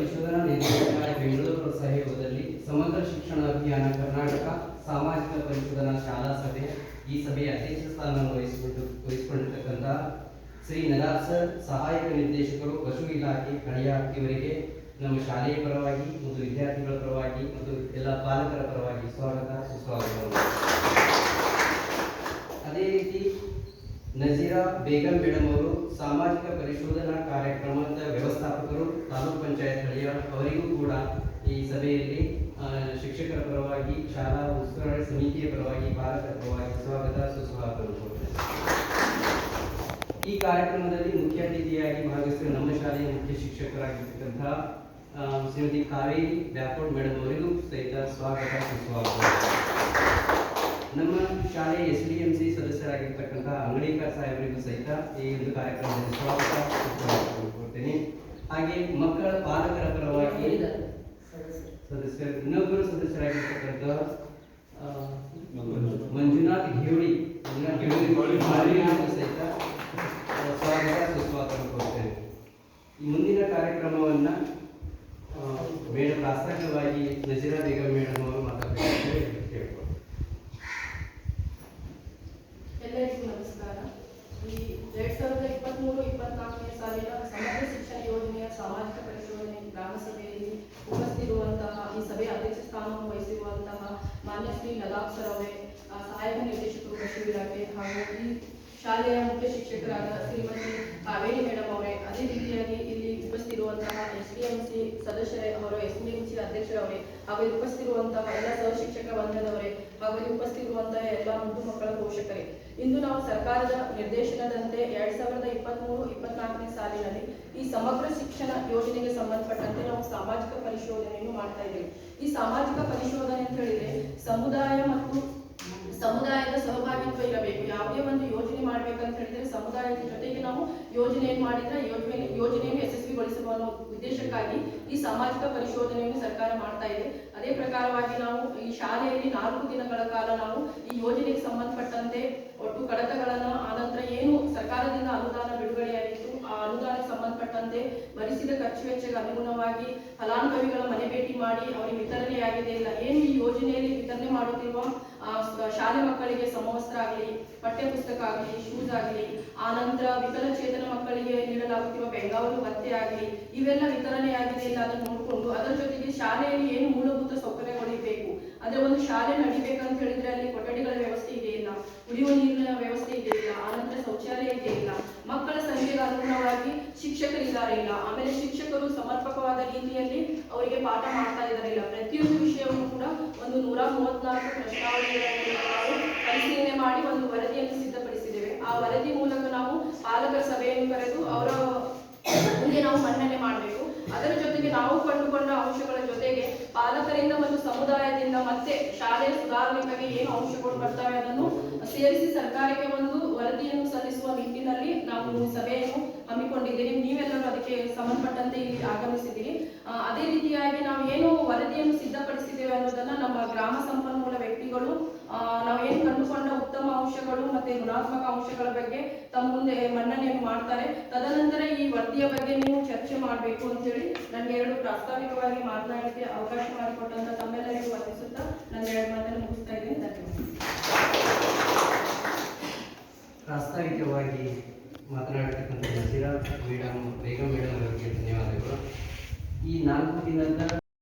ಪರಿಶೋಧನಾ ನಿರ್ದೇಶನಾಲಯ ಬೆಂಗಳೂರು ಸಹಯೋಗದಲ್ಲಿ ಸಮಗ್ರ ಶಿಕ್ಷಣ ಅಭಿಯಾನ ಕರ್ನಾಟಕ ಸಾಮಾಜಿಕ ಪರಿಶೋಧನಾ ಶಾಲಾ ಸಭೆ, ಈ ಸಭೆಯ ಅಧ್ಯಕ್ಷ ಸ್ಥಾನವನ್ನು ವಹಿಸಿಕೊಂಡು ವಹಿಸಿಕೊಂಡಿರ್ತಕ್ಕಂಥ ಶ್ರೀ ನದಾರ್ ಸರ್, ಸಹಾಯಕ ನಿರ್ದೇಶಕರು, ಪಶು ಇಲಾಖೆ ಕಳೆಯ ಇವರಿಗೆ ನಮ್ಮ ಶಾಲೆಯ ಪರವಾಗಿ ಮತ್ತು ವಿದ್ಯಾರ್ಥಿಗಳ ಪರವಾಗಿ ಮತ್ತು ಎಲ್ಲ ಪಾಲಕರ ಪರವಾಗಿ ಸ್ವಾಗತ ಸುಸ್ವಾಗತವನ್ನು ಅದೇ ರೀತಿ ನಜೀರಾ ಬೇಗಂ ಮೇಡಮ್ ಅವರು ಸಾಮಾಜಿಕ ಪರಿಶೋಧನಾ ಕಾರ್ಯಕ್ರಮದ ವ್ಯವಸ್ಥಾಪಕರು ತಾಲೂಕು ಪಂಚಾಯತ್ ಹಳಿಯ ಅವರಿಗೂ ಕೂಡ ಈ ಸಭೆಯಲ್ಲಿ ಶಿಕ್ಷಕರ ಪರವಾಗಿ, ಶಾಲಾ ಉಸ್ತುವಾರಿ ಸಮಿತಿಯ ಪರವಾಗಿ ಪಾಲಕರ ಪರವಾಗಿ ಸ್ವಾಗತ ಕೋರುತ್ತೇನೆ. ಈ ಕಾರ್ಯಕ್ರಮದಲ್ಲಿ ಮುಖ್ಯ ಅತಿಥಿಯಾಗಿ ಭಾಗವಹಿಸಿದ ನಮ್ಮ ಶಾಲೆಯ ಮುಖ್ಯ ಶಿಕ್ಷಕರಾಗಿರ್ತಕ್ಕಂತಹ ಶ್ರೀಮತಿ ಕಾವೇರಿ ಬ್ಯಾಕೋಡ್ ಮೇಡಮ್ ಅವರಿಗೂ ಸಹಿತ ಸ್ವಾಗತ, ಸುಸ್ವಾಗತ ನಮ್ಮ ಶಾಲೆ ಎಸ್ ಡಿ ಎಂ ಸಿ ಸದಸ್ಯರಾಗಿರ್ತಕ್ಕಂಥ ಅಂಗಡಿಕರ್ ಸಾಹೇಬರಿಗೂ ಸಹಿತ ಈ ಒಂದು ಕಾರ್ಯಕ್ರಮದಲ್ಲಿ ಸ್ವಾಗತ ಕೊಡ್ತೇನೆ ಹಾಗೆ ಮಕ್ಕಳ ಪಾಲಕರ ಪರವಾಗಿ ಸದಸ್ಯರು ಇನ್ನೊಬ್ಬರು ಸದಸ್ಯರಾಗಿರ್ತಕ್ಕಂಥ ಮಂಜುನಾಥ್ ಮಾಲಿನ್ಯಕ್ಕೂ ಸಹಿತ ಸ್ವಾಗತ, ಸುಸ್ವಾಗತ ಕೊಡ್ತೇನೆ ಮುಂದಿನ ಕಾರ್ಯಕ್ರಮವನ್ನ ಮೇಡಮ್ ಪ್ರಾಸ್ತಾವಿಕವಾಗಿ ನಜೀರಾ ಬೇಗಂ ಮೇಡಮ್ ಅವರು ಮಾತಾಡಬೇಕು ಕೇಳ್ಕೊಂಡು ಎಲ್ಲರಿಗೂ ನಮಸ್ಕಾರ ಈ ಎರಡ್ ಸಾವಿರದ ಇಪ್ಪತ್ತ್ಮೂರು ಇಪ್ಪತ್ನಾಲ್ಕನೇ ಸಾಲಿನ ಸಮಗ್ರ ಶಿಕ್ಷಣ ಯೋಜನೆಯ ಸಾಮಾಜಿಕ ಪರಿಶೋಧನೆ ಗ್ರಾಮ ಸಭೆಯಲ್ಲಿ ಈ ಸಭೆಯ ಅಧ್ಯಕ್ಷ ಸ್ಥಾನವನ್ನು ವಹಿಸಿರುವಂತಹ ಮಾನ್ಯ ಶ್ರೀ ನದಾಬ್ ಸರ್ ಅವರೇ ಆ, ಸಹಾಯಕ ನಿರ್ದೇಶಕರು ಕೃಷಿ ಹಾಗೂ ಈ ಶಾಲೆಯ ಮುಖ್ಯ ಶಿಕ್ಷಕರಾದ ಶ್ರೀಮತಿ ಕಾವೇರಿ ಮೇಡಮ್ ಅವರೇ ಅದೇ ರೀತಿಯಾಗಿ ಇಲ್ಲಿ ಉಪಸ್ಥಿತಿರುವಂತಹ ಎಸ್ ಡಿ ಎಂ ಸಿ ಸದಸ್ಯರೇ ಅವರು ಎಸ್ ಡಿ ಎಂ ಸಿ ಅಧ್ಯಕ್ಷರವರೇ ಹಾಗೂ ಉಪಸ್ಥಿರುವಂತಹ ಎಲ್ಲ ಸಹ ಶಿಕ್ಷಕ ಬಂಧದವರೇ ಹಾಗೂ ಉಪಸ್ಥಿತಿರುವಂತಹ ಮುದ್ದು ಮಕ್ಕಳ ಪೋಷಕರೇ. ಇಂದು ನಾವು ಸರ್ಕಾರದ ನಿರ್ದೇಶನದಂತೆ ಎರಡ್ ಸಾವಿರದ ಇಪ್ಪತ್ಮೂರು, ಇಪ್ಪತ್ನಾಲ್ಕನೇ ಸಾಲಿನಲ್ಲಿ ಈ ಸಮಗ್ರ ಶಿಕ್ಷಣ ಯೋಜನೆಗೆ ಸಂಬಂಧಪಟ್ಟಂತೆ ನಾವು ಸಾಮಾಜಿಕ ಪರಿಶೋಧನೆಯನ್ನು ಮಾಡ್ತಾ ಇದ್ದೇವೆ. ಈ ಸಾಮಾಜಿಕ ಪರಿಶೋಧನೆ ಅಂತ ಹೇಳಿದ್ರೆ, ಸಮುದಾಯ ಮತ್ತು ಸಮುದಾಯದ ಸಹಭಾಗಿತ್ವ ಇರಬೇಕು. ಯಾವುದೇ ಒಂದು ಯೋಜನೆ ಮಾಡ್ಬೇಕಂತ ಹೇಳಿದ್ರೆ ಸಮುದಾಯದ ಜೊತೆಗೆ ನಾವು ಯೋಜನೆಯನ್ನು ಮಾಡಿದ್ರೆ ಯೋಜನೆ, ಯೋಜನೆಯನ್ನು ಯಶಸ್ವಿಗೊಳಿಸುವ ಅನ್ನೋ ಉದ್ದೇಶಕ್ಕಾಗಿ ಈ ಸಾಮಾಜಿಕ ಪರಿಶೋಧನೆಯನ್ನು ಸರ್ಕಾರ ಮಾಡ್ತಾ ಇದೆ. ಅದೇ ಪ್ರಕಾರವಾಗಿ ನಾವು ಈ ಶಾಲೆಯಲ್ಲಿ ನಾಲ್ಕು ದಿನಗಳ ಕಾಲ ನಾವು ಈ ಯೋಜನೆಗೆ ಸಂಬಂಧಪಟ್ಟಂತೆ ಒಟ್ಟು ಕಡತಗಳನ್ನು ಆನಂತರ ಏನು ಸರ್ಕಾರದಿಂದ ಅನುದಾನ ಬಿಡುಗಡೆಯಾಗಿತ್ತು ಅನುದಾನಕ್ಕೆ ಸಂಬಂಧಪಟ್ಟಂತೆ ಭರಿಸಿದ ಖರ್ಚು ವೆಚ್ಚಕ್ಕೆ ಅನುಗುಣವಾಗಿ ಫಲಾನುಭವಿಗಳ ಮನೆ ಭೇಟಿ ಮಾಡಿ ಅವರಿಗೆ ವಿತರಣೆಯಾಗಿದೆ ಇಲ್ಲ, ಏನು ಈ ಯೋಜನೆಯಲ್ಲಿ ವಿತರಣೆ ಮಾಡುತ್ತಿರುವ ಶಾಲೆ ಮಕ್ಕಳಿಗೆ ಸಮವಸ್ತ್ರ ಆಗಲಿ ಪಠ್ಯ ಪುಸ್ತಕ ಆಗಲಿ ಶೂಸ್ ಆಗಲಿ ಆನಂತರ ವಿಕಲಚೇತನ ಮಕ್ಕಳಿಗೆ ನೀಡಲಾಗುತ್ತಿರುವ ಬೆಂಗಾವಲು ಭತ್ತೆ ಆಗಲಿ, ಇವೆಲ್ಲ ವಿತರಣೆಯಾಗಿದೆ ಇಲ್ಲ ಅದನ್ನು ನೋಡಿಕೊಂಡು ಅದರ ಜೊತೆಗೆ ಶಾಲೆಯಲ್ಲಿ ಏನು ಮೂಲಭೂತ ಸೌಕರ್ಯಗಳು ಇರಬೇಕು, ಅಂದ್ರೆ ಒಂದು ಶಾಲೆ ನಡಿಬೇಕಂತ ಹೇಳಿದ್ರೆ ಅಲ್ಲಿ ಕೊಠಡಿಗಳ ವ್ಯವಸ್ಥೆ ಇದೆ ಕುಡಿಯುವ ನೀರಿನ ವ್ಯವಸ್ಥೆ ಇದೆ ಇಲ್ಲ ಆನಂತರ ಶೌಚಾಲಯ ಇದೆ ಇಲ್ಲ, ಮಕ್ಕಳ ಸಂಖ್ಯೆಗೆ ಅನುಗುಣವಾಗಿ ಶಿಕ್ಷಕರಿದ್ದಾರೆ ಇಲ್ಲ, ಆಮೇಲೆ ಶಿಕ್ಷಕರು ಸಮರ್ಪಕವಾದ ರೀತಿಯಲ್ಲಿ ಅವರಿಗೆ ಪಾಠ ಮಾಡ್ತಾ ಇದ್ದಾರೆ ಇಲ್ಲ. ಪ್ರತಿಯೊಂದು ವಿಷಯವನ್ನು ಕೂಡ ಒಂದು ನೂರ ಮೂವತ್ನಾಲ್ಕು ಪ್ರಶ್ನಾವಳಿಗಳನ್ನು ನಾವು ಪರಿಶೀಲನೆ ಮಾಡಿ ಒಂದು ವರದಿಯನ್ನು ಸಿದ್ಧಪಡಿಸಿದ್ದೇವೆ ಆ ವರದಿ ಮೂಲಕ ನಾವು ಪಾಲಕರ ಸಭೆಯನ್ನು ಕರೆದು ಅವರ ಮುಂದೆ ನಾವು ಮನ್ನಣೆ ಮಾಡಬೇಕು ಅದರ ಜೊತೆಗೆ ನಾವು ಕಂಡುಕೊಂಡ ಅಂಶಗಳ ಜೊತೆಗೆ ಪಾಲಕರಿಂದ ಮತ್ತು ಸಮುದಾಯದಿಂದ ಮತ್ತೆ ಶಾಲೆಯ ಸುಧಾರಣೆಗಾಗಿ ಏನು ಅಂಶಗಳು ಬರ್ತವೆ ಅದನ್ನು ಸೇರಿಸಿ ಸರ್ಕಾರಕ್ಕೆ ಒಂದು ವರದಿಯನ್ನು ಸಲ್ಲಿಸುವ ನಿಟ್ಟಿನಲ್ಲಿ ನಾವು ಸಭೆಯನ್ನು ಹಮ್ಮಿಕೊಂಡಿದ್ದೀರಿ ನೀವೆಲ್ಲರೂ ಅದಕ್ಕೆ ಸಂಬಂಧಪಟ್ಟಂತೆ ಇಲ್ಲಿ ಆಗಮಿಸಿದ್ದೀರಿ. ಅದೇ ರೀತಿಯಾಗಿ ನಾವು ಏನು ವರದಿಯನ್ನು ಸಿದ್ಧಪಡಿಸಿದ್ದೇವೆ ಅನ್ನೋದನ್ನ ನಮ್ಮ ಗ್ರಾಮ ಸಂಪನ್ಮೂಲ ವ್ಯಕ್ತಿಗಳು ನಾವು ಏನು ಕಂಡುಕೊಂಡ ಉತ್ತಮ ಅಂಶಗಳು ಮತ್ತೆ ಗುಣಾತ್ಮಕ ಅಂಶಗಳ ಬಗ್ಗೆ ತಮ್ಮ ಮುಂದೆ ಮನ್ನಣೆಯನ್ನು ಮಾಡ್ತಾರೆ. ತದನಂತರ ಈ ವರದಿಯ ಬಗ್ಗೆ ನೀವು ಚರ್ಚೆ ಮಾಡಬೇಕು ಅಂತೇಳಿ ನನಗೆ ಎರಡು ಪ್ರಾಸ್ತಾವಿಕವಾಗಿ ಮಾತನಾಡಲಿಕ್ಕೆ ಅವಕಾಶ ಮಾಡಿಕೊಟ್ಟಂತ ತಮ್ಮೆಲ್ಲರಿಗೂ ವಂದಿಸುತ್ತಾ ನನ್ನ ಎರಡು ಮಾತನ್ನು ಮುಗಿಸ್ತಾ ಇದ್ದೀನಿ. ಧನ್ಯವಾದ. ಪ್ರಾಸ್ತಾವಿಕವಾಗಿ ಮಾತನಾಡತಕ್ಕಂಥ ಮೇಡಮ್ ಬೇಗಂ ಮೇಡಮ್ ಅವರಿಗೆ ಧನ್ಯವಾದಗಳು. ಈ ನಾಲ್ಕು ದಿನದ